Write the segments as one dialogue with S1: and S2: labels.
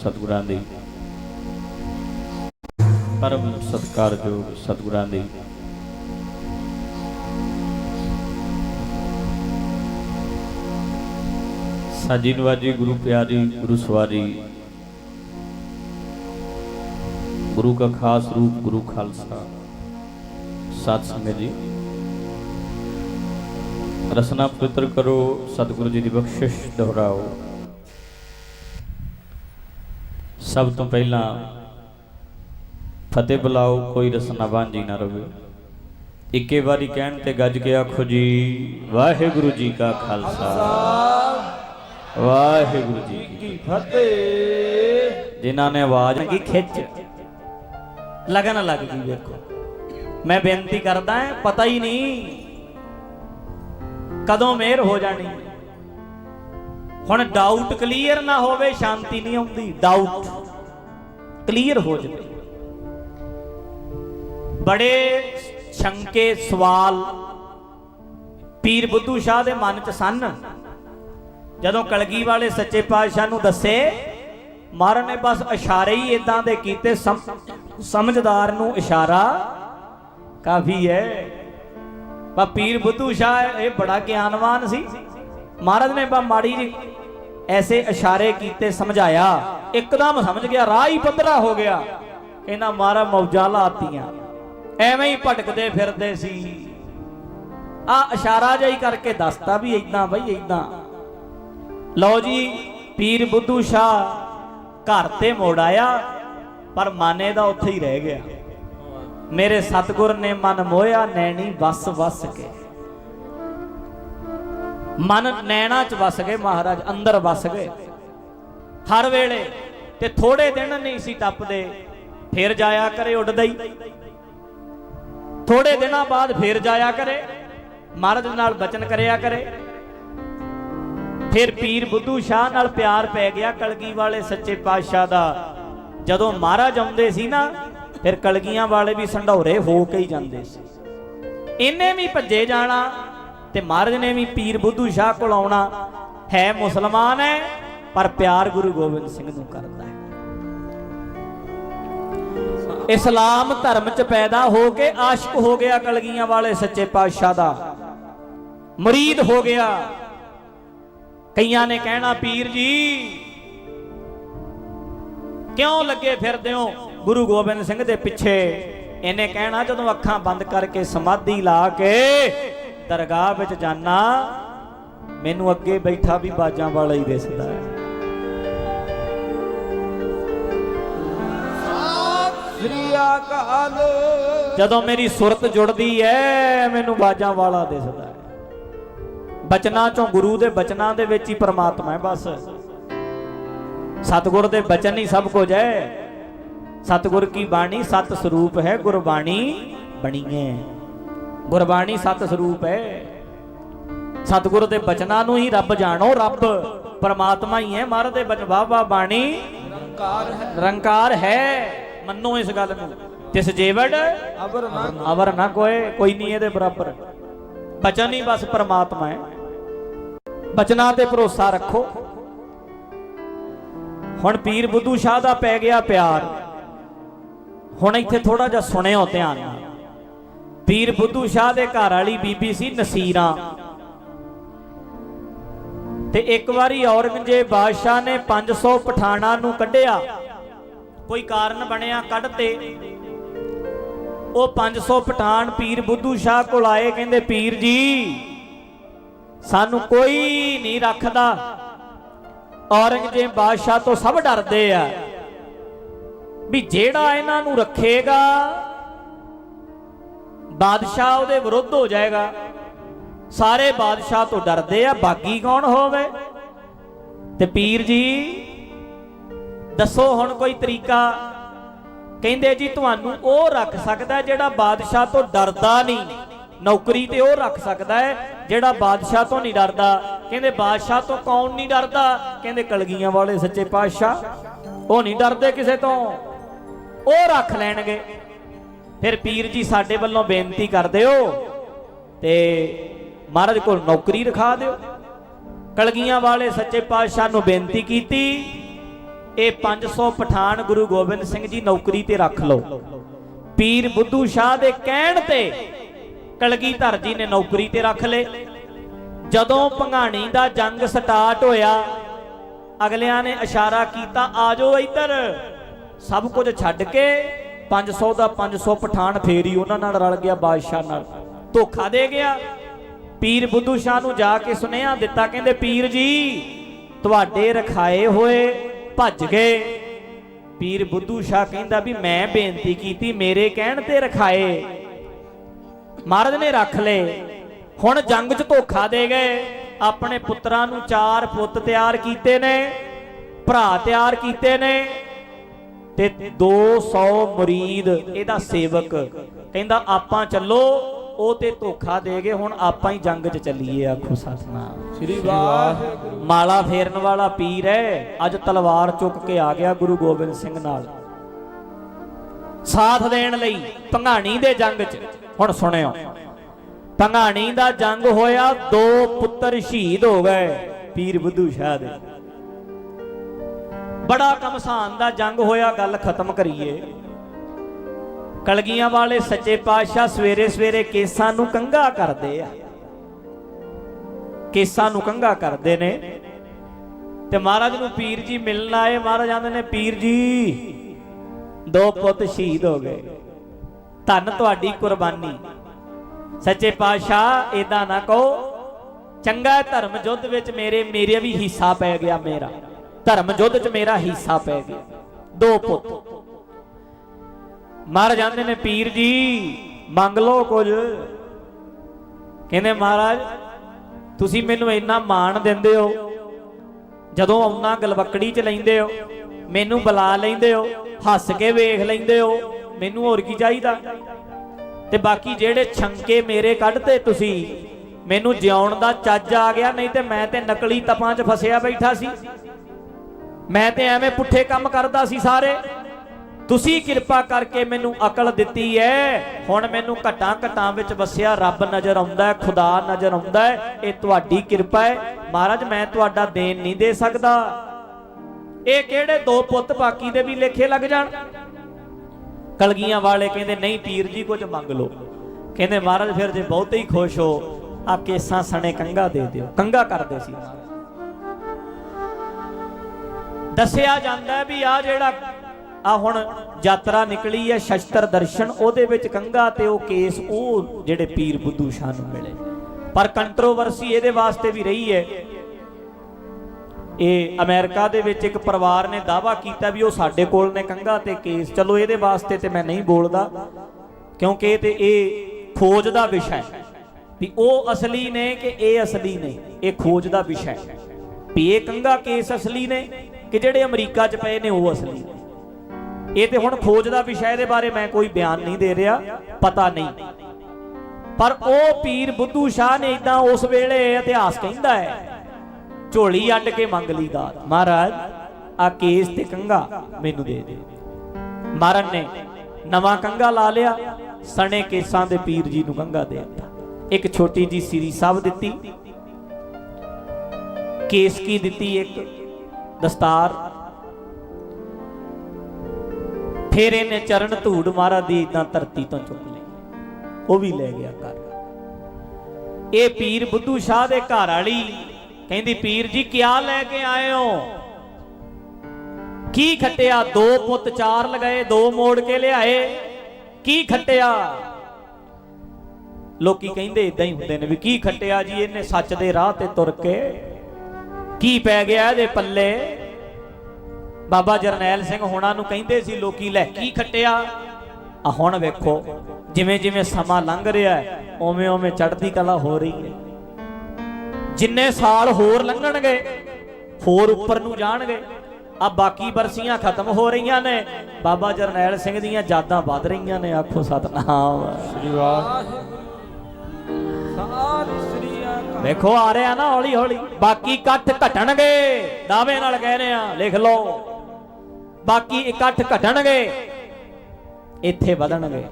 S1: ਸਤਿਗੁਰਾਂ ਦੀ। ਪਰਮ ਸਤਿਕਾਰਯੋਗ ਸਤਿਗੁਰਾਂ ਦੀ। ਸਾਜੀ ਨਵਾਜੀ ਗੁਰੂ ਪਿਆਰੀ ਗੁਰੂ ਸਵਾਰੀ। ਗੁਰੂ ਕਾ ਖਾਸ ਰੂਪ, ਗੁਰੂ ਖਾਲਸਾ। ਸਤ ਸੰਗਤ ਜੀ। ਰਸਨਾ ਪਵਿੱਤਰ ਕਰੋ, ਸਤਿਗੁਰੂ ਜੀ ਦੀ ਬਖਸ਼ਿਸ਼ ਦੁਹਰਾਓ। ਸਭ ਤੋਂ ਪਹਿਲਾਂ ਫਤਿਹ ਬੁਲਾਓ, ਕੋਈ ਰਸਨਾ ਬਾਂਝੀ ਨਾ ਰਵੇ। ਇੱਕੇ ਵਾਰੀ ਕਹਿਣ ਤੇ ਗੱਜ ਕੇ ਆਖੋ ਜੀ, ਵਾਹਿਗੁਰੂ ਜੀ ਕਾ ਖਾਲਸਾ। ਵਾਹਿਗੁਰੂ ਜੀ ਕੀ
S2: ਫਤਿਹ।
S1: ਜਿਨ੍ਹਾਂ ਨੇ ਆਵਾਜ਼ ਕੀ ਖਿੱਚ। ਲਗਨ ਲੱਗ ਗਈ ਵੇਖੋ। ਮੈਂ ਬੇਨਤੀ ਕਰਦਾ ਪਤਾ ਹੀ ਨਹੀਂ ਕਦੋਂ ਮਿਹਰ ਹੋ ਜਾਣੀ। ਹੁਣ ਡਾਊਟ ਕਲੀਅਰ ਨਾ ਹੋਵੇ, ਸ਼ਾਂਤੀ ਨਹੀਂ ਆਉਂਦੀ। ਡਾਊਟ ਕਲੀਅਰ ਹੋ ਜਾਵੇ। ਬੜੇ ਸ਼ੰਕੇ ਸਵਾਲ ਪੀਰ ਬੁੱਧੂ ਸ਼ਾਹ ਦੇ ਮਨ 'ਚ ਸਨ। ਜਦੋਂ ਕਲਗੀ ਵਾਲੇ ਸੱਚੇ ਪਾਤਸ਼ਾਹ ਨੂੰ ਦੱਸੇ ਮਹਾਰਾਜ ਨੇ ਬਸ ਇਸ਼ਾਰੇ ਹੀ ਇਦਾਂ ਦੇ ਕੀਤੇ ਸਮਝਦਾਰ ਨੂੰ ਇਸ਼ਾਰਾ ਕਾਫੀ ਹੈ। ਪਰ ਪੀਰ ਬੁੱਧੂ ਸ਼ਾਹ ਇਹ ਬੜਾ ਗਿਆਨਵਾਨ ਸੀ। ਮਹਾਰਾਜ ਨੇ ਬਾ ਮਾੜੀ ਜੀ ਐਸੇ ਇਸ਼ਾਰੇ ਕੀਤੇ ਸਮਝਾਇਆ, ਇੱਕਦਮ ਸਮਝ ਗਿਆ, ਰਾਹ ਹੀ ਪੱਧਰਾ ਹੋ ਗਿਆ। ਇਹਨਾਂ ਮਹਾਰਾਜ ਮੌਜਾਂ ਲਾਤੀਆਂ। ਐਵੇਂ ਹੀ ਭਟਕਦੇ ਫਿਰਦੇ ਸੀ। ਆ ਇਸ਼ਾਰਾ ਜਿਹਾ ਹੀ ਕਰਕੇ ਦੱਸਤਾ ਵੀ ਇਦਾਂ ਬਈ ਇਦਾਂ ਲਓ ਜੀ, ਪੀਰ ਬੁੱਧੂ ਸ਼ਾਹ ਘਰ ਤੇ ਮੋੜ ਆਇਆ, ਪਰ ਮਾਨੇ ਦਾ ਉੱਥੇ ਹੀ ਰਹਿ ਗਿਆ। ਮੇਰੇ ਸਤਗੁਰ ਨੇ ਮਨ ਮੋਇਆ ਨੈਣੀ ਵਸ ਵਸ ਕੇ। ਮਨ ਨੈਣਾ ਚ ਵਸ ਗਏ ਮਹਾਰਾਜ, ਅੰਦਰ ਵਸ ਗਏ। ਹਰ ਵੇਲੇ ਤੇ ਥੋੜੇ ਦਿਨ ਨਹੀਂ ਸੀ ਟੱਪਦੇ, ਫੇਰ ਜਾਇਆ ਕਰੇ ਉੱਡਦਾ ਹੀ ਥੋੜੇ ਦਿਨਾਂ ਬਾਅਦ ਫੇਰ ਜਾਇਆ ਕਰੇ, ਮਹਾਰਾਜ ਨਾਲ ਬਚਨ ਕਰਿਆ ਕਰੇ। ਫਿਰ ਪੀਰ ਬੁੱਧੂ ਸ਼ਾਹ ਨਾਲ ਪਿਆਰ ਪੈ ਗਿਆ ਕਲਗੀ ਵਾਲੇ ਸੱਚੇ ਪਾਤਸ਼ਾਹ ਦਾ। ਜਦੋਂ ਮਹਾਰਾਜ ਆਉਂਦੇ ਸੀ ਨਾ, ਫਿਰ ਕਲਗੀਆਂ ਵਾਲੇ ਵੀ ਸੰਢੌਰੇ ਹੋ ਕੇ ਹੀ ਜਾਂਦੇ ਸੀ। ਇਹਨੇ ਵੀ ਭੱਜੇ ਜਾਣਾ ਤੇ ਮਹਾਰਾਜ ਨੇ ਵੀ ਪੀਰ ਬੁੱਧੂ ਸ਼ਾਹ ਕੋਲ ਆਉਣਾ ਹੈ, ਮੁਸਲਮਾਨ ਹੈ, ਪਰ ਪਿਆਰ ਗੁਰੂ ਗੋਬਿੰਦ ਸਿੰਘ ਨੂੰ ਕਰਦਾ ਹੈ। ਇਸਲਾਮ ਧਰਮ ਚ ਪੈਦਾ ਹੋ ਕੇ ਆਸ਼ਿਕ ਹੋ ਗਿਆ ਕਲਗੀਆਂ ਵਾਲੇ ਸੱਚੇ ਪਾਤਸ਼ਾਹ ਦਾ। ਮੁਰੀਦ ਹੋ ਗਿਆ। ਕਈਆਂ ਨੇ ਕਹਿਣਾ, ਪੀਰ ਜੀ, ਕਿਉਂ ਲੱਗੇ ਫਿਰਦੇ ਹੋ ਗੁਰੂ ਗੋਬਿੰਦ ਸਿੰਘ ਦੇ ਪਿੱਛੇ? ਇਹਨੇ ਕਹਿਣਾ, ਜਦੋਂ ਅੱਖਾਂ ਬੰਦ ਕਰਕੇ ਸਮਾਧੀ ਲਾ ਕੇ ਦਰਗਾਹ ਵਿੱਚ ਜਾਣਾ ਮੈਨੂੰ ਅੱਗੇ ਬੈਠਾ ਵੀ ਬਾਜਾਂ ਵਾਲਾ ਹੀ ਦਿਸਦਾ ਹੈ। ਜਦੋਂ ਮੇਰੀ ਸੁਰਤ ਜੁੜਦੀ ਹੈ ਮੈਨੂੰ ਬਾਜਾਂ ਵਾਲਾ ਦਿਸਦਾ ਹੈ। ਬਚਨਾਂ ਚੋਂ ਗੁਰੂ ਦੇ ਬਚਨਾਂ ਦੇ ਵਿੱਚ ਹੀ ਪ੍ਰਮਾਤਮਾ ਹੈ ਬਸ। ਸਤਿਗੁਰ ਦੇ ਬਚਨ ਹੀ ਸਭ ਕੁਝ ਹੈ। ਸਤਿਗੁਰ ਕੀ ਬਾਣੀ? ਸਤ ਸਰੂਪ ਹੈ ਗੁਰਬਾਣੀ ਬਣੀ ਹੈ ਗੁਰਬਾਣੀ ਸਤ ਸਰੂਪ ਹੈ। ਸਤਿਗੁਰ ਦੇ ਬਚਨਾਂ ਨੂੰ ਹੀ ਰੱਬ ਜਾਣੋ ਰੱਬ ਪਰਮਾਤਮਾ ਹੀ ਹੈ। ਮਹਾਰਾਜ ਦੇ ਬਚਨ ਵਾਹ ਬਾਣੀ
S2: ਨਿਰੰਕਾਰ ਹੈ।
S1: ਨਿਰੰਕਾਰ ਹੈ। ਮੰਨੋ ਇਸ ਗੱਲ ਨੂੰ। ਤਿਸ ਜੀਵੜ
S2: ਅਬਰ ਨਾ
S1: ਅਵਰ ਨਾ ਕੋਏ ਕੋਈ ਨਹੀਂ ਇਹਦੇ ਬਰਾਬਰ। ਬਚਨ ਹੀ ਬਸ ਪ੍ਰਮਾਤਮਾ ਹੈ। ਬਚਨਾਂ ਤੇ ਭਰੋਸਾ ਰੱਖੋ। ਹੁਣ ਪੀਰ ਬੁੱਧੂ ਸ਼ਾਹ ਦਾ ਪੈ ਗਿਆ ਪਿਆਰ। ਹੁਣ ਇੱਥੇ ਥੋੜਾ ਜਿਹਾ ਸੁਣਿਓ ਧਿਆਨ। ਨਾਲ ਪੀਰ ਬੁੱਧੂ ਸ਼ਾਹ ਦੇ ਘਰ ਵਾਲੀ ਬੀਬੀ ਸੀ ਨਸੀਰਾਂ। ਤੇ ਇੱਕ ਵਾਰੀ ਔਰੰਗਜ਼ੇਬ ਬਾਦਸ਼ਾਹ ਨੇ 500 ਪਠਾਣਾ ਨੂੰ ਕੱਢਿਆ। ਕੋਈ ਕਾਰਨ ਬਣਿਆ ਕੱਢ ਤੇ। ਉਹ 500 ਪਠਾਨ ਪੀਰ ਬੁੱਧੂ ਸ਼ਾਹ ਕੋਲ ਆਏ, ਕਹਿੰਦੇ, ਪੀਰ ਜੀ, ਸਾਨੂੰ ਕੋਈ ਨਹੀਂ ਰੱਖਦਾ। ਔਰੰਗਜ਼ੇਬ ਬਾਦਸ਼ਾਹ ਤੋਂ ਸਭ ਡਰਦੇ ਆ ਵੀ ਜਿਹੜਾ ਇਹਨਾਂ ਨੂੰ ਰੱਖੇਗਾ ਬਾਦਸ਼ਾਹ ਉਹਦੇ ਵਿਰੁੱਧ ਹੋ ਜਾਏਗਾ। ਸਾਰੇ ਬਾਦਸ਼ਾਹ ਤੋਂ ਡਰਦੇ ਆ, ਬਾਗੀ ਕੌਣ ਹੋਵੇ? ਤੇ ਪੀਰ ਜੀ, ਦੱਸੋ ਹੁਣ ਕੋਈ ਤਰੀਕਾ। ਕਹਿੰਦੇ ਜੀ, ਤੁਹਾਨੂੰ ਉਹ ਰੱਖ ਸਕਦਾ ਜਿਹੜਾ ਬਾਦਸ਼ਾਹ ਤੋਂ ਡਰਦਾ ਨਹੀਂ। ਨੌਕਰੀ ਤੇ ਉਹ ਰੱਖ ਸਕਦਾ ਹੈ, ਜਿਹੜਾ ਬਾਦਸ਼ਾਹ ਤੋਂ ਨਹੀਂ ਡਰਦਾ। ਕਹਿੰਦੇ, ਬਾਦਸ਼ਾਹ ਤੋਂ ਕੌਣ ਨਹੀਂ ਡਰਦਾ? ਕਹਿੰਦੇ, ਕਲਗੀਆਂ ਵਾਲੇ ਸੱਚੇ ਪਾਤਸ਼ਾਹ। ਉਹ ਨਹੀਂ ਡਰਦੇ ਕਿਸੇ ਤੋਂ। ਉਹ ਰੱਖ ਲੈਣਗੇ। ਫਿਰ ਪੀਰ ਜੀ ਸਾਡੇ ਵੱਲੋਂ ਬੇਨਤੀ ਕਰ ਦਿਓ ਤੇ ਮਹਾਰਾਜ ਕੋਲ ਨੌਕਰੀ ਰਖਾ ਦਿਓ। ਕਲਗੀਆਂ ਵਾਲੇ ਸੱਚੇ ਪਾਤਸ਼ਾਹ ਨੂੰ ਬੇਨਤੀ ਕੀਤੀ, ਇਹ 500 ਪਠਾਨ ਗੁਰੂ ਗੋਬਿੰਦ ਸਿੰਘ ਜੀ ਨੌਕਰੀ ਤੇ ਰੱਖ ਲਓ। ਪੀਰ ਬੁੱਧੂ ਸ਼ਾਹ ਦੇ ਕਹਿਣ ਤੇ ਕਲਗੀਧਰ ਜੀ ਨੇ ਨੌਕਰੀ ਤੇ ਰੱਖ ਲਏ। ਜਦੋਂ ਭੰਗਾਣੀ ਦਾ ਜੰਗ ਸਟਾਰਟ ਹੋਇਆ, ਅਗਲਿਆਂ ਨੇ ਇਸ਼ਾਰਾ ਕੀਤਾ ਆਜੋ ਇੱਧਰ, ਸਭ ਕੁਝ ਛੱਡ ਕੇ 500 ਦਾ 500 ਪਠਾਨ ਫੇਰੀ ਉਹਨਾਂ ਨਾਲ ਰਲ ਗਿਆ ਬਾਦਸ਼ਾਹ ਨਾਲ। ਧੋਖਾ ਦੇ ਗਿਆ। ਪੀਰ ਬੁੱਧੂ ਸ਼ਾਹ ਨੂੰ ਜਾ ਕੇ ਸੁਨੇਹਾ ਦਿੱਤਾ, ਕਹਿੰਦੇ, ਪੀਰ ਜੀ, ਤੁਹਾਡੇ ਰਖਾਏ ਹੋਏ ਭੱਜ ਗਏ। ਪੀਰ ਬੁੱਧੂ ਸ਼ਾਹ ਕਹਿੰਦਾ ਵੀ, ਮੈਂ ਬੇਨਤੀ ਕੀਤੀ, ਮੇਰੇ ਕਹਿਣ ਤੇ ਰਖਾਏ। ਮਹਾਰਾਜ ਨੇ ਰੱਖ ਲਏ। ਹੁਣ ਜੰਗ 'ਚ ਧੋਖਾ ਦੇ ਗਏ। ਆਪਣੇ ਪੁੱਤਰਾਂ ਨੂੰ ਚਾਰ ਪੁੱਤ ਤਿਆਰ ਕੀਤੇ ਨੇ, ਭਰਾ ਤਿਆਰ ਕੀਤੇ ਨੇ। ਤੇ 200 ਮੁਰੀਦ ਇਹਦਾ ਸੇਵਕ ਕਹਿੰਦਾ ਆਪਾਂ ਚੱਲੋ ਉਹ ਤੇ ਧੋਖਾ ਦੇ ਗਏ ਹੁਣ ਆਪਾਂ ਹੀ ਜੰਗ 'ਚ ਚੱਲੀਏ ਆਖੋ ਸਤਨਾਮ।
S2: ਸ੍ਰੀ ਵਾਹਿਗੁਰੂ।
S1: ਮਾਲਾ ਫੇਰਨ ਵਾਲਾ ਪੀਰ ਹੈ ਅੱਜ ਤਲਵਾਰ ਚੁੱਕ ਕੇ ਆ ਗਿਆ ਗੁਰੂ ਗੋਬਿੰਦ ਸਿੰਘ ਨਾਲ। ਸਾਥ ਦੇਣ ਲਈ ਭੰਗਾਣੀ ਦੇ ਜੰਗ 'ਚ ਹੁਣ ਸੁਣਿਓ। ਭੰਗਾਣੀ ਦਾ ਜੰਗ ਹੋਇਆ ਦੋ ਪੁੱਤਰ ਸ਼ਹੀਦ ਹੋ ਗਏ ਪੀਰ ਬੁੱਧੂ ਸ਼ਾਹ ਦੇ। ਬੜਾ ਕਮਸਾਨ ਦਾ ਜੰਗ ਹੋਇਆ, ਗੱਲ ਖਤਮ ਕਰੀਏ। ਕਲਗੀਆਂ ਵਾਲੇ ਸੱਚੇ ਪਾਤਸ਼ਾਹ ਸਵੇਰੇ ਸਵੇਰੇ ਕੇਸਾਂ ਨੂੰ ਕੰਗਾ ਕਰਦੇ ਆ। ਕੇਸਾਂ ਨੂੰ ਕੰਗਾ ਕਰਦੇ ਨੇ। ਤੇ ਮਹਾਰਾਜ ਨੂੰ ਪੀਰ ਜੀ ਮਿਲਣ ਆਏ, ਮਹਾਰਾਜ ਆਂਦੇ ਨੇ, ਪੀਰ ਜੀ, ਦੋ ਪੁੱਤ ਸ਼ਹੀਦ ਹੋ ਗਏ। ਧੰਨ ਤੁਹਾਡੀ ਕੁਰਬਾਨੀ। ਸੱਚੇ ਪਾਤਸ਼ਾਹ ਇਦਾਂ ਨਾ ਕਹੋ, ਚੰਗਾ ਧਰਮ ਯੁੱਧ ਵਿੱਚ ਮੇਰੇ ਮੇਰੇ ਵੀ ਹਿੱਸਾ ਪੈ ਗਿਆ ਮੇਰਾ। ਧਰਮ ਯੁੱਧ 'ਚ ਮੇਰਾ ਹਿੱਸਾ ਪੈ ਗਿਆ। ਦੋ ਪੁੱਤ। ਮਰ ਜਾਂਦੇ ਨੇ ਪੀਰ ਜੀ, ਮੰਗ ਲਓ ਕੁਝ। ਕਹਿੰਦੇ ਮਹਾਰਾਜ, ਤੁਸੀਂ ਮੈਨੂੰ ਇੰਨਾ ਮਾਣ ਦਿੰਦੇ ਹੋ, ਜਦੋਂ ਆਉਣਾ ਗਲਵਕੜੀ 'ਚ ਲੈਂਦੇ ਹੋ, ਮੈਨੂੰ ਬੁਲਾ ਲੈਂਦੇ ਹੋ, ਹੱਸ ਕੇ ਵੇਖ ਲੈਂਦੇ ਹੋ, ਮੈਨੂੰ ਹੋਰ ਕੀ ਚਾਹੀਦਾ? ਤੇ ਬਾਕੀ ਜਿਹੜੇ ਛੰਕੇ ਮੇਰੇ ਕੱਢਤੇ ਤੁਸੀਂ, ਮੈਨੂੰ ਜਿਉਣ ਦਾ ਚੱਜ ਆ ਗਿਆ, ਨਹੀਂ ਤੇ ਮੈਂ ਤੇ ਨਕਲੀ ਤਪਾਂ 'ਚ ਫਸਿਆ ਬੈਠਾ ਸੀ। ਮੈਂ ਤੇ ਐਵੇਂ ਪੁੱਠੇ ਕੰਮ ਕਰਦਾ ਸੀ ਸਾਰੇ। ਤੁਸੀਂ ਕਿਰਪਾ ਕਰਕੇ ਮੈਨੂੰ ਅਕਲ ਦਿੱਤੀ ਹੈ ਹੁਣ ਮੈਨੂੰ ਘਟਾਂ ਘਟਾਂ ਵਿੱਚ ਵਸਿਆ ਰੱਬ ਨਜ਼ਰ ਆਉਂਦਾ ਹੈ ਖੁਦਾ ਨਜ਼ਰ ਆਉਂਦਾ ਹੈ ਇਹ ਤੁਹਾਡੀ ਕਿਰਪਾ ਹੈ ਮਹਾਰਾਜ, ਮੈਂ ਤੁਹਾਡਾ ਦੇਣ ਨਹੀਂ ਦੇ ਸਕਦਾ। ਇਹ ਕਿਹੜੇ ਦੋ ਪੁੱਤ ਬਾਕੀ ਦੇ ਵੀ ਲੇਖੇ ਲੱਗ ਜਾਣ? ਕਲਗੀਆਂ ਵਾਲੇ ਕਹਿੰਦੇ, ਨਹੀਂ ਪੀਰ ਜੀ, ਕੁਝ ਮੰਗ ਲਓ। ਕਹਿੰਦੇ, ਮਹਾਰਾਜ, ਫਿਰ ਜੇ ਬਹੁਤੇ ਹੀ ਖੁਸ਼ ਹੋ ਆ ਕੇਸਾਂ ਸਣੇ ਕੰਗਾ ਦੇ ਦਿਓ। ਕੰਗਾ ਕਰਦੇ ਸੀ। ਦੱਸਿਆ ਜਾਂਦਾ ਵੀ ਆ ਜਿਹੜਾ ਆ ਹੁਣ ਯਾਤਰਾ ਨਿਕਲੀ ਹੈ ਸ਼ਸਤਰ ਦਰਸ਼ਨ, ਉਹਦੇ ਵਿੱਚ ਕੰਗਾ ਤੇ ਉਹ ਕੇਸ, ਉਹ ਜਿਹੜੇ ਪੀਰ ਬੁੱਧੂ ਸ਼ਾਹ ਨੂੰ ਮਿਲੇ। ਪਰ ਕੰਟਰੋਵਰਸੀ ਇਹਦੇ ਵਾਸਤੇ ਵੀ ਰਹੀ ਹੈ। ਇਹ ਅਮਰੀਕਾ ਦੇ ਵਿੱਚ ਇੱਕ ਪਰਿਵਾਰ ਨੇ ਦਾਵਾ ਕੀਤਾ ਵੀ ਉਹ ਸਾਡੇ ਕੋਲ ਨੇ ਕੰਗਾ ਤੇ ਕੇਸ। ਚਲੋ ਇਹਦੇ ਵਾਸਤੇ ਤੇ ਮੈਂ ਨਹੀਂ ਬੋਲਦਾ, ਕਿਉਂਕਿ ਤੇ ਇਹ ਖੋਜ ਦਾ ਵਿਸ਼ਾ ਹੈ। ਵੀ ਉਹ ਅਸਲੀ ਨੇ ਕਿ ਇਹ ਅਸਲੀ ਨੇ? ਇਹ ਖੋਜ ਦਾ ਵਿਸ਼ਾ ਹੈ। ਵੀ ਇਹ ਕੰਗਾ ਕੇਸ ਅਸਲੀ ਨੇ? ਕਿ ਜਿਹੜੇ ਅਮਰੀਕਾ 'ਚ ਪਏ ਨੇ ਉਹ ਅਸਲੀ। ਇਹ ਤੇ ਹੁਣ ਖੋਜ ਦਾ ਵਿਸ਼ਾ ਇਹਦੇ ਬਾਰੇ ਮੈਂ ਕੋਈ ਬਿਆਨ ਨਹੀਂ ਦੇ ਰਿਹਾ, ਪਤਾ ਨਹੀਂ। ਪਰ ਉਹ ਪੀਰ ਬੁੱਧੂ ਸ਼ਾਹ ਨੇ ਇਦਾਂ ਉਸ ਵੇਲੇ ਇਤਿਹਾਸ ਕਹਿੰਦਾ ਹੈ, ਝੋਲੀ ਅੱਡ ਕੇ ਮੰਗ ਲਈ ਦਾਤ। ਮਹਾਰਾਜ ਆ ਕੇਸ ਤੇ ਕੰਗਾ ਮੈਨੂੰ ਦੇ ਦੇ। ਮਹਾਰਾਜ ਨੇ ਨਵਾਂ ਕੰਗਾ ਲਾ ਲਿਆ, ਸਣੇ ਕੇਸਾਂ ਦੇ ਪੀਰ ਜੀ ਨੂੰ ਕੰਗਾ ਦੇ ਦਿੱਤਾ। ਇੱਕ ਛੋਟੀ ਜੀ ਸ੍ਰੀ ਸਾਹਿਬ ਦਿੱਤੀ। ਕੇਸ ਕੀ ਦਿੱਤੀ ਇੱਕ? ਦਸਤਾਰ। ਫਿਰ ਇਹਨੇ ਚਰਨ ਧੂੜ ਮਹਾਰਾਜ ਦੀ ਇਦਾਂ ਧਰਤੀ ਤੋਂ ਚੁੱਕ ਲਈ। ਉਹ ਵੀ ਲੈ ਗਿਆ ਘਰ। ਇਹ ਪੀਰ ਬੁੱਧੂ ਸ਼ਾਹ ਦੇ ਘਰ ਵਾਲੀ ਕਹਿੰਦੀ, ਪੀਰ ਜੀ, ਕਿਆ ਲੈ ਕੇ ਆਏ ਹੋ? ਕੀ ਖੱਟਿਆ? ਦੋ ਪੁੱਤ ਚਾਰ ਲਗਾਏ, ਦੋ ਮੋੜ ਕੇ ਲਿਆਏ। ਕੀ ਖੱਟਿਆ? ਲੋਕੀ ਕਹਿੰਦੇ ਇਦਾਂ ਹੀ ਹੁੰਦੇ ਨੇ ਵੀ ਕੀ ਖੱਟਿਆ ਜੀ, ਇਹਨੇ ਸੱਚ ਦੇ ਰਾਹ ਤੇ ਤੁਰ ਕੇ ਕੀ ਪੈ ਗਿਆ ਇਹਦੇ ਪੱਲੇ? ਬਾਬਾ ਜਰਨੈਲ ਸਿੰਘ ਹੋਣਾ ਨੂੰ ਕਹਿੰਦੇ ਸੀ ਲੋਕੀ ਲੈ ਕੀ ਖੱਟਿਆ? ਆ ਹੁਣ ਵੇਖੋ ਜਿਵੇਂ ਜਿਵੇਂ ਸਮਾਂ ਲੰਘ ਰਿਹਾ ਹੈ ਓਵੇਂ ਓਵੇਂ ਚੜ੍ਹਦੀ ਕਲਾ ਹੋ ਰਹੀ ਹੈ। ਜਿੰਨੇ ਸਾਲ ਹੋਰ ਲੰਘਣਗੇ ਹੋਰ ਉੱਪਰ ਨੂੰ ਜਾਣਗੇ ਆ ਬਾਕੀ ਬਰਸੀਆਂ ਖਤਮ ਹੋ ਰਹੀਆਂ ਨੇ। ਬਾਬਾ ਜਰਨੈਲ ਸਿੰਘ ਦੀਆਂ ਯਾਦਾਂ ਵੱਧ ਰਹੀਆਂ ਨੇ ਆਖੋ ਸਤਨਾਮ।
S2: ਸ੍ਰੀ ਵਾਹਿਗੁਰੂ। ਅਕਾਲ
S1: ਵੇਖੋ ਆ ਰਿਹਾ ਨਾ ਹੌਲੀ ਹੌਲੀ। ਬਾਕੀ ਇਕੱਠ ਘਟਣਗੇ। ਦਾਅਵੇ ਨਾਲ ਕਹਿ ਰਹੇ ਆ, ਲਿਖ ਲਓ। ਬਾਕੀ ਇਕੱਠ ਘਟਣਗੇ। ਇੱਥੇ ਵਧਣਗੇ।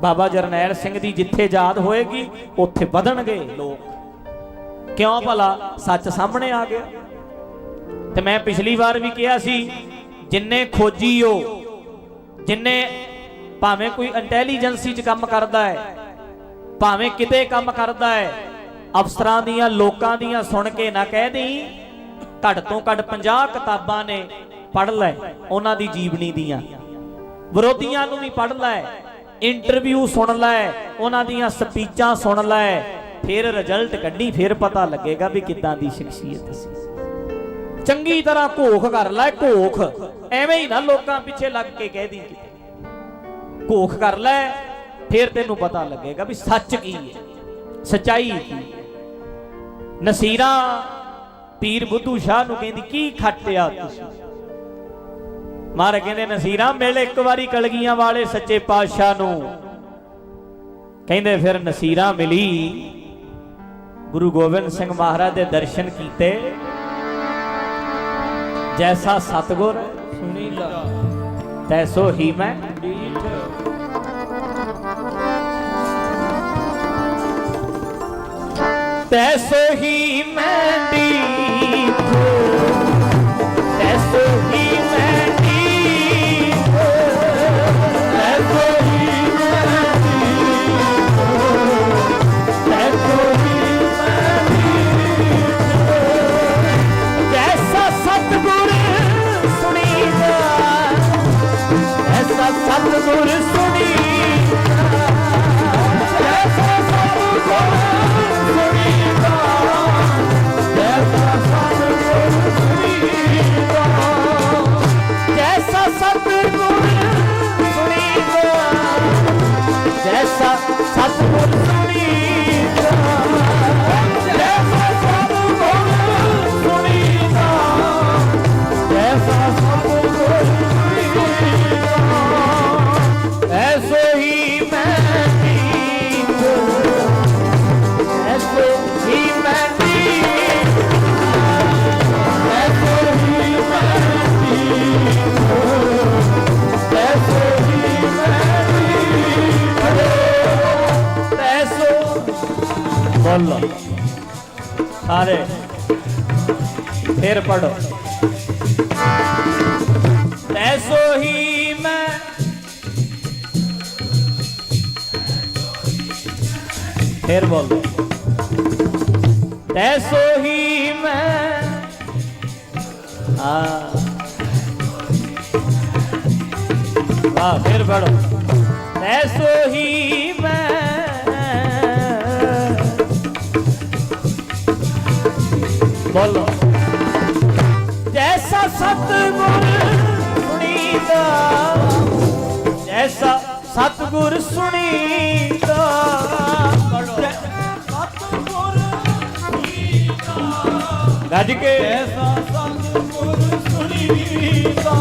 S1: ਬਾਬਾ ਜਰਨੈਲ ਸਿੰਘ ਦੀ ਜਿੱਥੇ ਯਾਦ ਹੋਏਗੀ, ਉੱਥੇ ਵਧਣਗੇ ਲੋਕ। ਕਿਉਂ ਭਲਾ? ਸੱਚ ਸਾਹਮਣੇ ਆ ਗਿਆ। ਤੇ ਮੈਂ ਪਿਛਲੀ ਵਾਰ ਵੀ ਕਿਹਾ ਸੀ, ਜਿੰਨੇ ਖੋਜੀ ਹੋ ਜਿੰਨੇ ਭਾਵੇਂ ਕੋਈ ਇੰਟੈਲੀਜੈਂਸੀ 'ਚ ਕੰਮ ਕਰਦਾ ਹੈ, ਭਾਵੇਂ ਕਿਤੇ ਕੰਮ ਕਰਦਾ ਹੈ ਅਫਸਰਾਂ ਦੀਆਂ, ਲੋਕਾਂ ਦੀਆਂ ਸੁਣ ਕੇ ਨਾ ਕਹਿ ਦੇਈ, ਘੱਟ ਤੋਂ ਘੱਟ 50 ਕਿਤਾਬਾਂ ਨੇ ਪੜ੍ਹ ਲੈ, ਉਹਨਾਂ ਦੀ ਜੀਵਨੀ ਦੀਆਂ। ਵਿਰੋਧੀਆਂ ਨੂੰ ਵੀ ਪੜ੍ਹ ਲੈ, ਇੰਟਰਵਿਊ ਸੁਣ ਲੈ, ਉਹਨਾਂ ਦੀਆਂ ਸਪੀਚਾਂ ਸੁਣ ਲੈ, ਫਿਰ ਰਿਜ਼ਲਟ ਕੱਢੀ, ਫਿਰ ਪਤਾ ਲੱਗੇਗਾ ਵੀ ਕਿੱਦਾਂ ਦੀ ਸ਼ਖਸੀਅਤ ਸੀ। ਚੰਗੀ ਤਰ੍ਹਾਂ ਘੋਖ ਕਰ ਲੈ, ਘੋਖ। ਐਵੇਂ ਹੀ ਨਾ ਲੋਕਾਂ ਪਿੱਛੇ ਲੱਗ ਕੇ ਕਹਿ ਦੀ ਕਿਤੇ। ਘੋਖ ਕਰ ਲੈ, ਫਿਰ ਤੈਨੂੰ ਪਤਾ ਲੱਗੇਗਾ ਵੀ ਸੱਚ ਕੀ ਹੈ, ਸਚਾਈ ਕੀ ਨਸੀਰਾ ਪੀਰ ਬੁੱਧੂ ਸ਼ਾਹ ਨੂੰ ਕਹਿੰਦੀ, ਕੀ ਖੱਟਿਆ ਤੁਸੀਂ? ਮਹਾਰਾਜ ਕਹਿੰਦੇ, ਨਸੀਰਾ ਮਿਲ ਇੱਕ ਵਾਰੀ ਕਲਗੀਆਂ ਵਾਲੇ ਸੱਚੇ ਪਾਤਸ਼ਾਹ ਨੂੰ। ਕਹਿੰਦੇ, ਫਿਰ ਨਸੀਰਾ ਮਿਲੀ। ਗੁਰੂ ਗੋਬਿੰਦ ਸਿੰਘ ਮਹਾਰਾਜ ਦੇ ਦਰਸ਼ਨ ਕੀਤੇ। ਜੈਸਾ ਸਤਗੁਰ
S2: ਸੁਣੀਲਾ
S1: ਤੈਸੋ ਹੀ ਮੈਂ
S2: ਡੀਠ
S1: ਤੈਸੋ ਹੀ ਮੈਂ ਬੋਲੋ ਸਾਰੇ, ਫਿਰ ਪੜੋ ਐਸੋ ਹੀ ਮੈਂ ਫਿਰ ਬੋਲੋ ਤੈਸੋ ਹੀ ਮੈਂ ਆ। ਵਾਹ, ਫਿਰ ਪੜੋ ਤੈਸੋ ਹੀ ਮੈਂ ਬੋਲੋ। ਜੈਸਾ ਸਤਿਗੁਰ ਸੁਣੀਦਾ ਜੈਸਾ ਸਤਿਗੁਰ ਸੁਣੀਦਾ
S2: ਸਤਿਗੁਰ ਸੁਣੀਦਾ
S1: ਗੱਜ ਕੇ।
S2: ਐਸਾ ਸਤਿਗੁਰ ਸੁਣੀਦਾ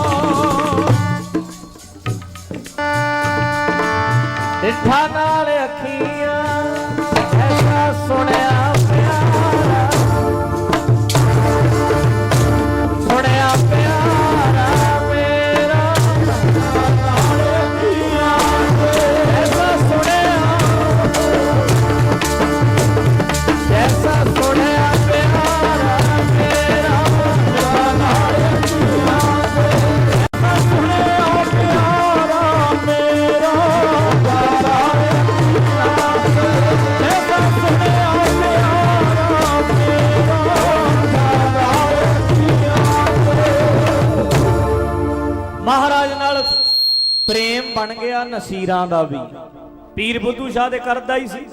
S1: ਨਸੀਰਾਂ ਦਾ ਵੀ। ਪੀਰ ਬੁੱਧੂ ਸ਼ਾਹ ਦੇ ਕਰਦਾ ਹੀ ਸੀ।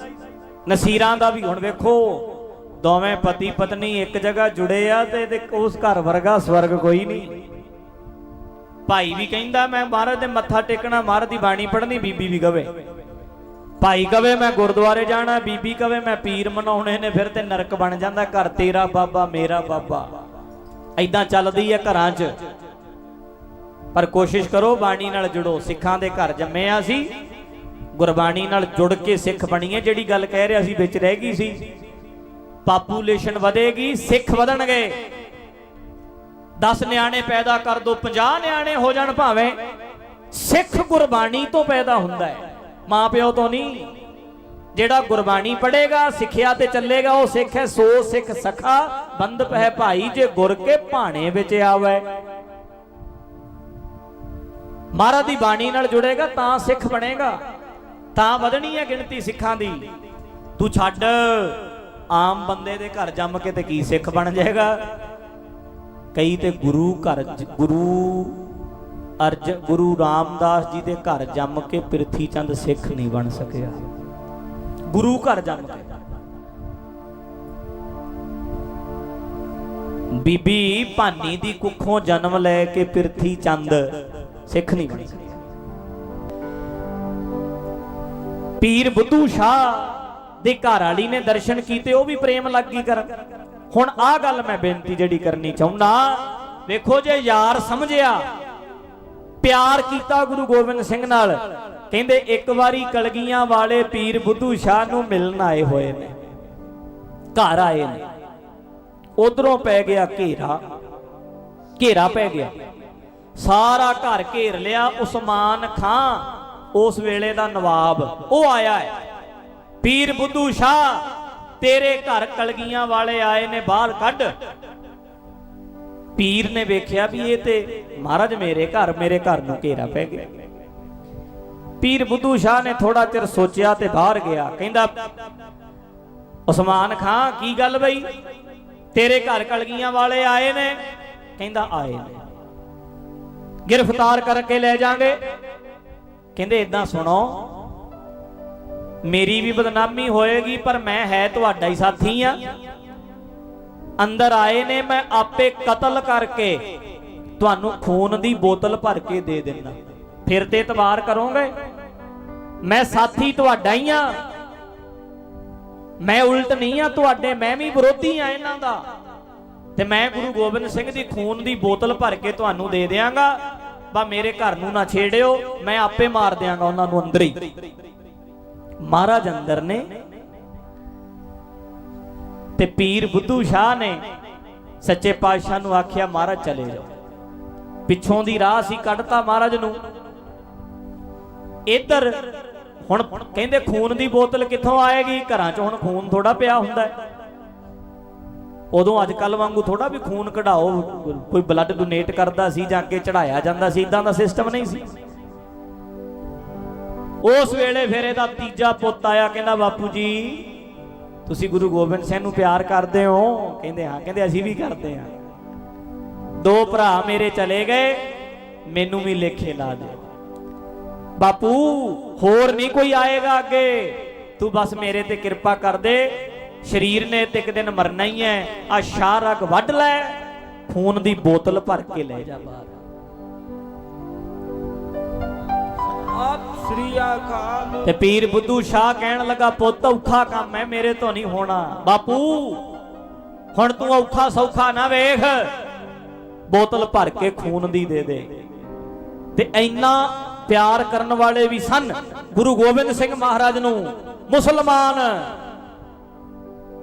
S1: ਨਸੀਰਾਂ ਦਾ ਵੀ। ਹੁਣ ਵੇਖੋ, ਦੋਵੇਂ ਪਤੀ ਪਤਨੀ ਇੱਕ ਜਗ੍ਹਾ ਜੁੜੇ ਆ ਤੇ ਉਸ ਘਰ ਵਰਗਾ ਸਵਰਗ ਕੋਈ ਨਹੀਂ। ਭਾਈ ਵੀ ਕਹਿੰਦਾ, ਮੈਂ ਮਹਾਰਾਜ ਦੇ ਮੱਥਾ ਟੇਕਣਾ, ਮਹਾਰਾਜ ਦੀ ਬਾਣੀ ਪੜ੍ਹਨੀ, ਬੀਬੀ ਵੀ ਕਵੇ। ਭਾਈ ਕਵੇ, ਮੈਂ ਗੁਰਦੁਆਰੇ ਜਾਣਾ, ਬੀਬੀ ਕਵੇ, ਮੈਂ ਪੀਰ ਮਨਾਉਣੇ ਨੇ, ਫਿਰ ਤੇ ਨਰਕ ਬਣ ਜਾਂਦਾ। ਘਰ ਤੇਰਾ ਬਾਬਾ, ਮੇਰਾ ਬਾਬਾ। ਐਦਾਂ ਚੱਲਦੀ ਹੈ ਘਰਾਂ 'ਚ। ਪਰ ਕੋਸ਼ਿਸ਼ ਕਰੋ ਬਾਣੀ ਨਾਲ ਜੁੜੋ। ਸਿੱਖਾਂ ਦੇ ਘਰ ਜੰਮੇ ਆ ਸੀ ਗੁਰਬਾਣੀ ਨਾਲ ਜੁੜ ਕੇ ਸਿੱਖ ਬਣੀਏ ਜਿਹੜੀ ਗੱਲ ਕਹਿ ਰਿਹਾ ਸੀ, ਵਿੱਚ ਰਹਿ ਗਈ ਸੀ। ਪਾਪੂਲੇਸ਼ਨ ਵਧੇਗੀ, ਸਿੱਖ ਵਧਣਗੇ। 10 ਨਿਆਣੇ ਪੈਦਾ ਕਰ ਦੋ 50 ਨਿਆਣੇ ਹੋ ਜਾਣ ਭਾਵੇਂ। ਸਿੱਖ ਗੁਰਬਾਣੀ ਤੋਂ ਪੈਦਾ ਹੁੰਦਾ ਹੈ। ਮਾਂ ਪਿਓ ਤੋਂ ਨਹੀਂ। ਜਿਹੜਾ ਗੁਰਬਾਣੀ ਪੜ੍ਹੇਗਾ, ਸਿੱਖਿਆ ਤੇ ਚੱਲੇਗਾ, ਉਹ ਸਿੱਖ ਹੈ। ਸੋ ਸਿੱਖ ਸਖਾ ਬੰਦਪ ਹੈ ਭਾਈ ਜੇ ਗੁਰ ਕੇ ਭਾਣੇ ਵਿੱਚ ਆਵੇ। ਮਹਾਰਾਜ ਦੀ ਬਾਣੀ ਨਾਲ ਜੁੜੇਗਾ, ਤਾਂ ਸਿੱਖ ਬਣੇਗਾ। ਤਾਂ ਵਧਣੀ ਹੈ ਗਿਣਤੀ ਸਿੱਖਾਂ ਦੀ। ਤੂੰ ਛੱਡ, ਆਮ ਬੰਦੇ ਦੇ ਘਰ ਜੰਮ ਕੇ ਤੇ ਕੀ ਸਿੱਖ ਬਣ ਜਾਏਗਾ? ਕਈ ਤੇ ਗੁਰੂ ਘਰ ਗੁਰੂ ਅਰਜ, ਗੁਰੂ ਰਾਮਦਾਸ ਜੀ ਦੇ ਘਰ ਜੰਮ ਕੇ ਪ੍ਰਿਥੀ ਚੰਦ ਸਿੱਖ ਨਹੀਂ ਬਣ ਸਕਿਆ। ਗੁਰੂ ਘਰ ਜੰਮ ਕੇ। ਬੀਬੀ ਭਾਨੀ ਦੀ ਕੁੱਖੋਂ ਜਨਮ ਲੈ ਕੇ ਪ੍ਰਿਥੀ ਚੰਦ ਸਿੱਖ ਨਹੀਂ ਬਣੀ। ਪੀਰ ਬੁੱਧੂ ਸ਼ਾਹ ਦੇ ਘਰ ਵਾਲੀ ਨੇ ਦਰਸ਼ਨ ਕੀਤੇ, ਉਹ ਵੀ ਪ੍ਰੇਮ ਲੱਗ ਗਈ ਕਰਨ। ਹੁਣ ਆਹ ਗੱਲ ਮੈਂ ਬੇਨਤੀ ਜਿਹੜੀ ਕਰਨੀ ਚਾਹੁੰਦਾ ਵੇਖੋ ਜੇ ਯਾਰ ਸਮਝਿਆ, ਪਿਆਰ ਕੀਤਾ ਗੁਰੂ ਗੋਬਿੰਦ ਸਿੰਘ ਨਾਲ, ਕਹਿੰਦੇ ਇੱਕ ਵਾਰੀ ਕਲਗੀਆਂ ਵਾਲੇ ਪੀਰ ਬੁੱਧੂ ਸ਼ਾਹ ਨੂੰ ਮਿਲਣ ਆਏ ਹੋਏ ਨੇ, ਘਰ ਆਏ ਨੇ। ਉਧਰੋਂ ਪੈ ਗਿਆ ਘੇਰਾ ਘੇਰਾ ਪੈ ਗਿਆ। ਸਾਰਾ ਘਰ ਘੇਰ ਲਿਆ ਉਸਮਾਨ ਖਾਂ ਉਸ ਵੇਲੇ ਦਾ ਨਵਾਬ, ਉਹ ਆਇਆ ਹੈ। ਪੀਰ ਬੁੱਧੂ ਸ਼ਾਹ, ਤੇਰੇ ਘਰ ਕਲਗੀਆਂ ਵਾਲੇ ਆਏ ਨੇ ਬਾਹਰ ਕੱਢ। ਪੀਰ ਨੇ ਵੇਖਿਆ ਵੀ ਇਹ ਤੇ ਮਹਾਰਾਜ ਮੇਰੇ ਘਰ ਮੇਰੇ ਘਰ ਨੂੰ ਘੇਰਾ ਪੈ ਗਿਆ। ਪੀਰ ਬੁੱਧੂ ਸ਼ਾਹ ਨੇ ਥੋੜਾ ਚਿਰ ਸੋਚਿਆ ਤੇ ਬਾਹਰ ਗਿਆ। ਕਹਿੰਦਾ, ਉਸਮਾਨ ਖਾਂ ਕੀ ਗੱਲ ਬਈ? ਤੇਰੇ ਘਰ ਕਲਗੀਆਂ ਵਾਲੇ ਆਏ ਨੇ? ਕਹਿੰਦਾ, ਆਏ ਨੇ। ਗ੍ਰਿਫਤਾਰ ਕਰਕੇ ਲੈ ਜਾਾਂਗੇ। ਕਹਿੰਦੇ ਇਦਾਂ ਸੁਣੋ, ਮੇਰੀ ਵੀ ਬਦਨਾਮੀ ਹੋਏਗੀ, ਪਰ ਮੈਂ ਹੈ ਤੁਹਾਡਾ ਹੀ ਸਾਥੀ ਆ। ਅੰਦਰ ਆਏ ਨੇ, ਮੈਂ ਆਪੇ ਕਤਲ ਕਰਕੇ ਤੁਹਾਨੂੰ ਖੂਨ ਦੀ ਬੋਤਲ ਭਰ ਕੇ ਦੇ ਦਿੰਦਾ। ਫਿਰ ਤੇ ਇਤਬਾਰ ਕਰੋਗੇ। ਮੈਂ ਸਾਥੀ ਤੁਹਾਡਾ ਹੀ ਆ। ਮੈਂ ਉਲਟ ਨਹੀਂ ਆ ਤੁਹਾਡੇ, ਮੈਂ ਵੀ ਵਿਰੋਧੀ ਆ ਇਹਨਾਂ ਦਾ। ਤੇ ਮੈਂ ਗੁਰੂ ਗੋਬਿੰਦ ਸਿੰਘ ਦੀ ਖੂਨ ਦੀ ਬੋਤਲ ਭਰ ਕੇ ਤੁਹਾਨੂੰ ਦੇ ਦਿਆਂਗਾ। ਬਾ ਮੇਰੇ ਘਰ ਨੂੰ ਨਾ ਛੇੜਿਓ, ਮੈਂ ਆਪੇ ਮਾਰ ਦਿਆਂਗਾ ਉਹਨਾਂ ਨੂੰ ਅੰਦਰ ਹੀ। ਮਹਾਰਾਜ ਅੰਦਰ ਨੇ ਤੇ ਪੀਰ ਬੁੱਧੂ ਸ਼ਾਹ ਨੇ ਸੱਚੇ ਪਾਤਸ਼ਾਹ ਨੂੰ ਆਖਿਆ, ਮਹਾਰਾਜ, ਚਲੇ ਜਾਓ। ਪਿੱਛੋਂ ਦੀ ਰਾਹ ਸੀ ਕੱਢਤਾ ਮਹਾਰਾਜ ਨੂੰ। ਇੱਧਰ ਹੁਣ ਕਹਿੰਦੇ ਖੂਨ ਦੀ ਬੋਤਲ ਕਿੱਥੋਂ ਆਏਗੀ? ਘਰਾਂ 'ਚ ਹੁਣ ਖੂਨ ਥੋੜਾ ਪਿਆ ਹੁੰਦਾ ਹੈ। ਉਦੋਂ ਅੱਜ ਕੱਲ ਵਾਂਗੂ ਥੋੜਾ ਵੀ ਖੂਨ ਕਢਾਓ, ਕੋਈ ਬਲੱਡ ਡੋਨੇਟ ਕਰਦਾ ਸੀ ਜਾਂ ਅੱਗੇ ਚੜਾਇਆ ਜਾਂਦਾ ਸੀ ਇਦਾਂ ਦਾ ਸਿਸਟਮ ਨਹੀਂ ਸੀ। ਉਸ ਵੇਲੇ ਫਿਰ ਇਹਦਾ ਤੀਜਾ ਪੁੱਤ ਆਇਆ, ਕਹਿੰਦਾ, ਬਾਪੂ ਜੀ, ਤੁਸੀਂ ਗੁਰੂ ਗੋਬਿੰਦ ਸਿੰਘ ਨੂੰ ਪਿਆਰ ਕਰਦੇ ਹੋ? ਕਹਿੰਦੇ, ਹਾਂ। ਕਹਿੰਦੇ, ਅਸੀਂ ਵੀ ਕਰਦੇ ਹਾਂ। ਦੋ ਭਰਾ ਮੇਰੇ ਚਲੇ ਗਏ, ਮੈਨੂੰ ਵੀ ਲੇਖੇ ਲਾ ਦੇ। ਬਾਪੂ, ਹੋਰ ਨਹੀਂ ਕੋਈ ਆਏਗਾ ਅੱਗੇ। ਤੂੰ ਬਸ ਮੇਰੇ ਤੇ ਕਿਰਪਾ ਕਰ ਦੇ। ਸਰੀਰ ਨੇ ਤੇ ਇੱਕ ਦਿਨ ਮਰਨਾ ਹੀ ਹੈ ਆ ਸ਼ਾਹ ਰਗ ਵੱਢ ਲੈ ਖੂਨ ਦੀ ਬੋਤਲ ਭਰ ਕੇ ਲੈ ਜਾ ਬਾਹਰ।
S2: ਸਤਿ ਸ੍ਰੀ ਅਕਾਲ।
S1: ਤੇ ਪੀਰ ਬੁੱਧੂ ਸ਼ਾਹ ਕਹਿਣ ਲੱਗਾ ਪੁੱਤ ਔਖਾ ਕੰਮ ਹੈ ਮੇਰੇ ਤੋਂ ਨਹੀਂ ਹੋਣਾ। ਬਾਪੂ ਹੁਣ ਤੂੰ ਔਖਾ ਸੌਖਾ ਨਾ ਵੇਖ। ਬੋਤਲ ਭਰ ਕੇ ਖੂਨ ਦੀ ਦੇ ਦੇ। ਤੇ ਇੰਨਾ ਪਿਆਰ ਕਰਨ ਵਾਲੇ ਵੀ ਸਨ ਗੁਰੂ ਗੋਬਿੰਦ ਸਿੰਘ ਮਹਾਰਾਜ ਨੂੰ ਮੁਸਲਮਾਨ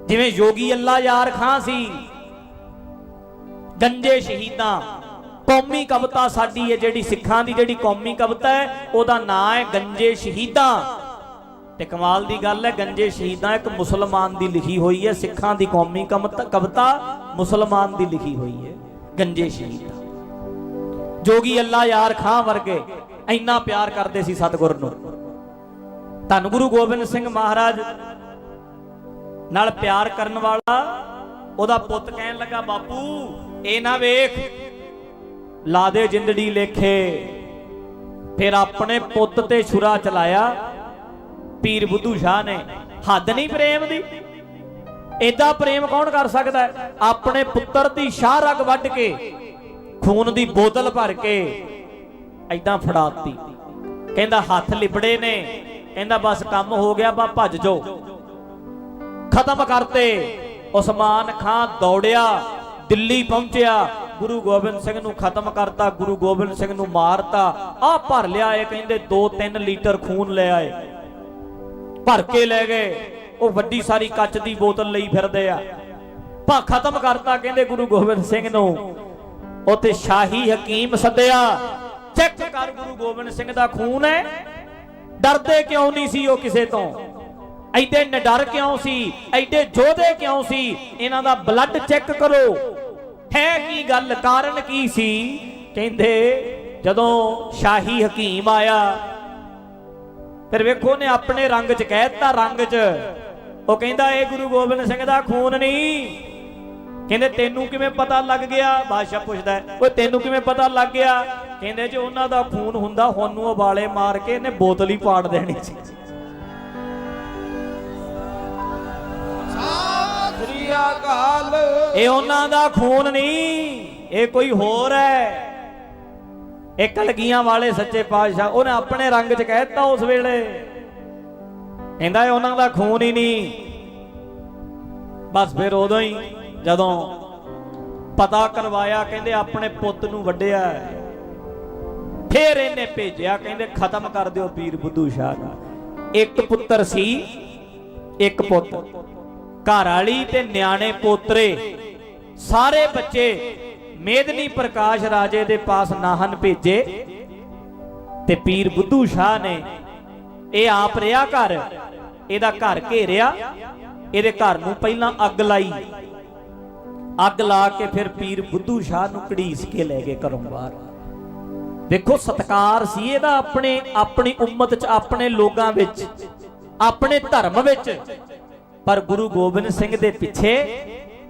S1: ਜਿਵੇਂ ਯੋਗੀ ਅੱਲਾ ਯਾਰ ਖਾਂ ਸੀ, ਗੰਜੇ ਸ਼ਹੀਦਾਂ, ਕੌਮੀ ਕਵਿਤਾ ਸਾਡੀ ਹੈ ਜਿਹੜੀ ਸਿੱਖਾਂ ਦੀ ਜਿਹੜੀ ਕੌਮੀ ਕਵਿਤਾ ਹੈ, ਉਹਦਾ ਨਾਂ ਹੈ ਗੰਜੇ ਸ਼ਹੀਦਾਂ। ਤੇ ਕਮਾਲ ਦੀ ਗੱਲ ਹੈ, ਗੰਜੇ ਸ਼ਹੀਦਾਂ ਇੱਕ ਮੁਸਲਮਾਨ ਦੀ ਲਿਖੀ ਹੋਈ ਹੈ, ਸਿੱਖਾਂ ਦੀ ਕੌਮੀ ਕਮਤ- ਕਵਿਤਾ ਮੁਸਲਮਾਨ ਦੀ ਲਿਖੀ ਹੋਈ ਹੈ, ਗੰਜੇ ਸ਼ਹੀਦਾਂ। ਜੋਗੀ ਅੱਲਾ ਯਾਰ ਖਾਂ ਵਰਗੇ ਇੰਨਾ ਪਿਆਰ ਕਰਦੇ ਸੀ ਸਤਿਗੁਰ ਨੂੰ। ਧੰਨ ਗੁਰੂ ਗੋਬਿੰਦ ਸਿੰਘ ਮਹਾਰਾਜ ਨਾਲ ਪਿਆਰ ਕਰਨ ਵਾਲਾ ਉਹਦਾ ਪੁੱਤ ਕਹਿਣ ਲੱਗਾ, ਬਾਪੂ, ਇਹ ਨਾ ਵੇਖ। ਲਾ ਦੇ ਜਿੰਦੜੀ ਲੇਖੇ। ਫਿਰ ਆਪਣੇ ਪੁੱਤ ਤੇ ਛੁਰਾ ਚਲਾਇਆ। ਪੀਰ ਬੁੱਧੂ ਸ਼ਾਹ ਨੇ। ਹੱਦ ਨਹੀਂ ਪ੍ਰੇਮ ਦੀ? ਏਦਾਂ ਪ੍ਰੇਮ ਕੌਣ ਕਰ ਸਕਦਾ? ਹੈ? ਆਪਣੇ ਪੁੱਤਰ ਦੀ ਸ਼ਾਹ ਰਗ ਵੱਢ ਕੇ, ਖੂਨ ਦੀ ਬੋਤਲ ਭਰ ਕੇ ਐਦਾਂ ਫੜਾਤੀ। ਕਹਿੰਦਾ, ਹੱਥ ਲਿਬੜੇ ਨੇ। ਕਹਿੰਦਾ, ਬਸ ਕੰਮ ਹੋ ਗਿਆ, ਬਾ, ਭੱਜ ਜਾਓ। ਖਤਮ ਕਰਤੇ। ਉਸਮਾਨ ਖਾਂ ਦੌੜਿਆ, ਦਿੱਲੀ ਪਹੁੰਚਿਆ, ਗੁਰੂ ਗੋਬਿੰਦ ਸਿੰਘ ਨੂੰ ਖਤਮ ਕਰਤਾ, ਗੁਰੂ ਗੋਬਿੰਦ ਸਿੰਘ ਨੂੰ ਮਾਰਤਾ। ਆ ਭਰ ਲਿਆ ਇਹ ਕਹਿੰਦੇ 2-3 ਲੀਟਰ ਖੂਨ ਲੈ ਆਏ। ਭਰ ਕੇ ਲੈ ਗਏ। ਉਹ ਵੱਡੀ ਸਾਰੀ ਕੱਚ ਦੀ ਬੋਤਲ ਲਈ ਫਿਰਦੇ ਆ। ਭਾ ਖਤਮ ਕਰਤਾ ਕਹਿੰਦੇ ਗੁਰੂ ਗੋਬਿੰਦ ਸਿੰਘ ਨੂੰ। ਉੱਥੇ ਸ਼ਾਹੀ ਹਕੀਮ ਸੱਦਿਆ, ਚੈੱਕ ਕਰ ਗੁਰੂ ਗੋਬਿੰਦ ਸਿੰਘ ਦਾ ਖੂਨ ਹੈ। ਡਰਦੇ ਕਿਉਂ ਨਹੀਂ ਸੀ ਉਹ ਕਿਸੇ ਤੋਂ? ਐਡੇ ਨਿਡਰ ਕਿਉਂ ਸੀ? ਐਡੇ ਜੋਧੇ ਕਿਉਂ ਸੀ? ਇਹਨਾਂ ਦਾ ਬਲੱਡ ਚੈੱਕ ਕਰੋ। ਹੈ ਕੀ ਗੱਲ? ਕਾਰਨ ਕੀ ਸੀ? ਕਹਿੰਦੇ ਜਦੋਂ ਸ਼ਾਹੀ ਹਕੀਮ ਆਇਆ ਫਿਰ ਵੇਖੋ ਨੇ ਆਪਣੇ ਰੰਗ 'ਚ ਕਹਿ ਦਿੱਤਾ ਰੰਗ 'ਚ। ਉਹ ਕਹਿੰਦਾ ਇਹ ਗੁਰੂ ਗੋਬਿੰਦ ਸਿੰਘ ਦਾ ਖੂਨ ਨਹੀਂ ਕਹਿੰਦੇ ਤੈਨੂੰ ਕਿਵੇਂ ਪਤਾ ਲੱਗ ਗਿਆ? ਬਾਦਸ਼ਾਹ ਪੁੱਛਦਾ ਹੈ, ਓਏ ਤੈਨੂੰ ਕਿਵੇਂ ਪਤਾ ਲੱਗ ਗਿਆ? ਕਹਿੰਦੇ ਜੇ ਉਹਨਾਂ ਦਾ ਖੂਨ ਹੁੰਦਾ ਹੁਣ ਉਬਾਲੇ ਮਾਰ ਕੇ ਇਹਨੇ ਬੋਤਲ ਹੀ ਪਾੜ ਦੇਣੀ ਸੀ।
S2: ਅਕਾਲ
S1: ਇਹ ਉਹਨਾਂ ਦਾ ਖੂਨ ਨਹੀਂ, ਇਹ ਕੋਈ ਹੋਰ ਹੈ। ਇਹ ਕਲਗੀਆਂ ਵਾਲੇ ਸੱਚੇ ਪਾਤਸ਼ਾਹ, ਉਹਨੇ ਆਪਣੇ ਰੰਗ 'ਚ ਕਹਿਤਾ ਉਸ ਵੇਲੇ। ਕਹਿੰਦਾ ਇਹ ਉਹਨਾਂ ਦਾ ਖੂਨ ਹੀ ਨਹੀਂ। ਬਸ ਫਿਰ ਉਦੋਂ ਹੀ, ਜਦੋਂ ਪਤਾ ਕਰਵਾਇਆ, ਕਹਿੰਦੇ ਆਪਣੇ ਪੁੱਤ ਨੂੰ ਵੱਢਿਆ। ਹੈ। ਫਿਰ ਇਹਨੇ ਭੇਜਿਆ, ਕਹਿੰਦੇ ਖਤਮ ਕਰ ਦਿਓ ਪੀਰ ਬੁੱਧੂ ਸ਼ਾਹ ਦਾ। ਇੱਕ ਪੁੱਤਰ ਸੀ, ਇੱਕ ਪੁੱਤ। ਘਰ ਵਾਲੀ ਤੇ ਨਿਆਣੇ ਪੋਤਰੇ, ਸਾਰੇ ਬੱਚੇ ਮੇਦਨੀ ਪ੍ਰਕਾਸ਼ ਰਾਜੇ ਦੇ ਪਾਸ ਨਾਹਨ ਭੇਜੇ ਤੇ ਪੀਰ ਬੁੱਧੂ ਸ਼ਾਹ ਨੇ ਇਹ ਆਪ ਰਿਆ ਘਰ, ਇਹਦਾ ਘਰ ਘੇਰਿਆ, ਇਹਦੇ ਘਰ ਨੂੰ ਪਹਿਲਾਂ ਅੱਗ ਲਾਈ। ਅੱਗ ਲਾ ਕੇ ਫਿਰ ਪੀਰ ਬੁੱਧੂ ਸ਼ਾਹ ਨੂੰ ਕੜੀਸ ਕੇ ਲੈ ਗਏ ਘਰੋਂ ਬਾਹਰ। ਦੇਖੋ ਸਤਕਾਰ ਸੀ ਇਹਦਾ ਆਪਣੇ, ਆਪਣੀ ਉਮਤ ਚ, ਆਪਣੇ ਲੋਕਾਂ ਵਿੱਚ, ਆਪਣੇ ਧਰਮ ਵਿੱਚ। ਪਰ ਗੁਰੂ ਗੋਬਿੰਦ ਸਿੰਘ ਦੇ ਪਿੱਛੇ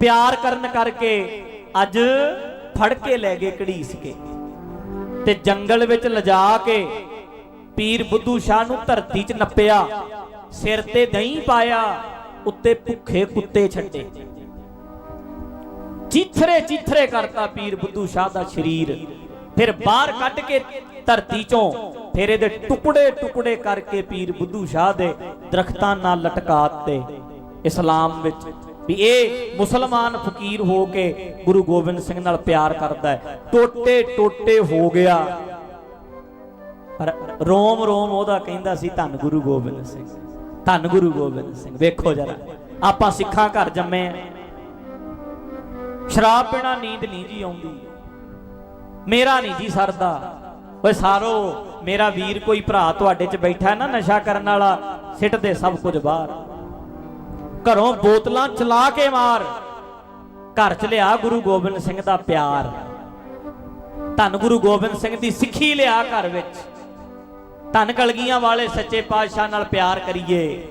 S1: ਪਿਆਰ ਕਰਨ ਕਰਕੇ ਅੱਜ ਫੜ ਕੇ ਲੈ ਗਏ ਘੜੀਸ ਕੇ। ਤੇ ਜੰਗਲ ਵਿੱਚ ਲਿਜਾ ਕੇ ਪੀਰ ਬੁੱਧੂ ਸ਼ਾਹ ਨੂੰ ਧਰਤੀ 'ਚ ਨੱਪਿਆ, ਸਿਰ ਤੇ ਦਹੀਂ ਪਾਇਆ, ਉੱਤੇ ਭੁੱਖੇ ਕੁੱਤੇ ਛੱਡੇ। ਚੀਥਰੇ ਚੀਥਰੇ ਕਰਤਾ ਪੀਰ ਬੁੱਧੂ ਸ਼ਾਹ ਦਾ ਸਰੀਰ। ਫਿਰ ਬਾਹਰ ਕੱਢ ਕੇ ਧਰਤੀ ਚੋਂ ਫਿਰ ਇਹਦੇ ਟੁਕੜੇ ਟੁਕੜੇ ਕਰਕੇ ਪੀਰ ਬੁੱਧੂ ਸ਼ਾਹ ਦੇ ਦਰਖਤਾਂ ਨਾਲ ਲਟਕਾ ਦਿੱਤੇ। ਇਸਲਾਮ ਵਿੱਚ ਵੀ ਇਹ ਮੁਸਲਮਾਨ ਫਕੀਰ ਹੋ ਕੇ ਗੁਰੂ ਗੋਬਿੰਦ ਸਿੰਘ ਨਾਲ ਪਿਆਰ ਕਰਦਾ ਹੈ। ਟੋਟੇ ਟੋਟੇ ਹੋ ਗਿਆ। ਪਰ ਰੋਮ ਰੋਮ ਉਹਦਾ ਕਹਿੰਦਾ ਸੀ, ਧੰਨ ਗੁਰੂ ਗੋਬਿੰਦ ਸਿੰਘ, ਧੰਨ ਗੁਰੂ ਗੋਬਿੰਦ ਸਿੰਘ, ਵੇਖੋ ਜਰਾ, ਆਪਾਂ ਸਿੱਖਾਂ ਘਰ ਜੰਮੇ ਆ। ਸ਼ਰਾਬ ਪੀਣਾ ਨੀਂਦ ਨਹੀਂ ਜੀ ਆਉਂਦੀ। ਮੇਰਾ ਨਹੀਂ ਜੀ ਸਰਦਾ। ਓਏ ਸਾਰੋ, ਮੇਰਾ ਵੀਰ ਕੋਈ ਭਰਾ ਤੁਹਾਡੇ 'ਚ ਬੈਠਾ ਨਾ ਨਸ਼ਾ ਕਰਨ ਵਾਲਾ ਸਿੱਟ ਦੇ ਸਭ ਕੁਝ ਬਾਹਰ। ਘਰੋਂ ਬੋਤਲਾਂ ਚਲਾ ਕੇ ਮਾਰ। ਘਰ 'ਚ ਲਿਆ ਗੁਰੂ ਗੋਬਿੰਦ ਸਿੰਘ ਦਾ ਪਿਆਰ। ਧੰਨ ਗੁਰੂ ਗੋਬਿੰਦ ਸਿੰਘ ਦੀ ਸਿੱਖੀ ਲਿਆ ਘਰ ਵਿੱਚ। ਧੰਨ ਕਲਗੀਆਂ ਵਾਲੇ ਸੱਚੇ ਪਾਤਸ਼ਾਹ ਨਾਲ ਪਿਆਰ ਕਰੀਏ।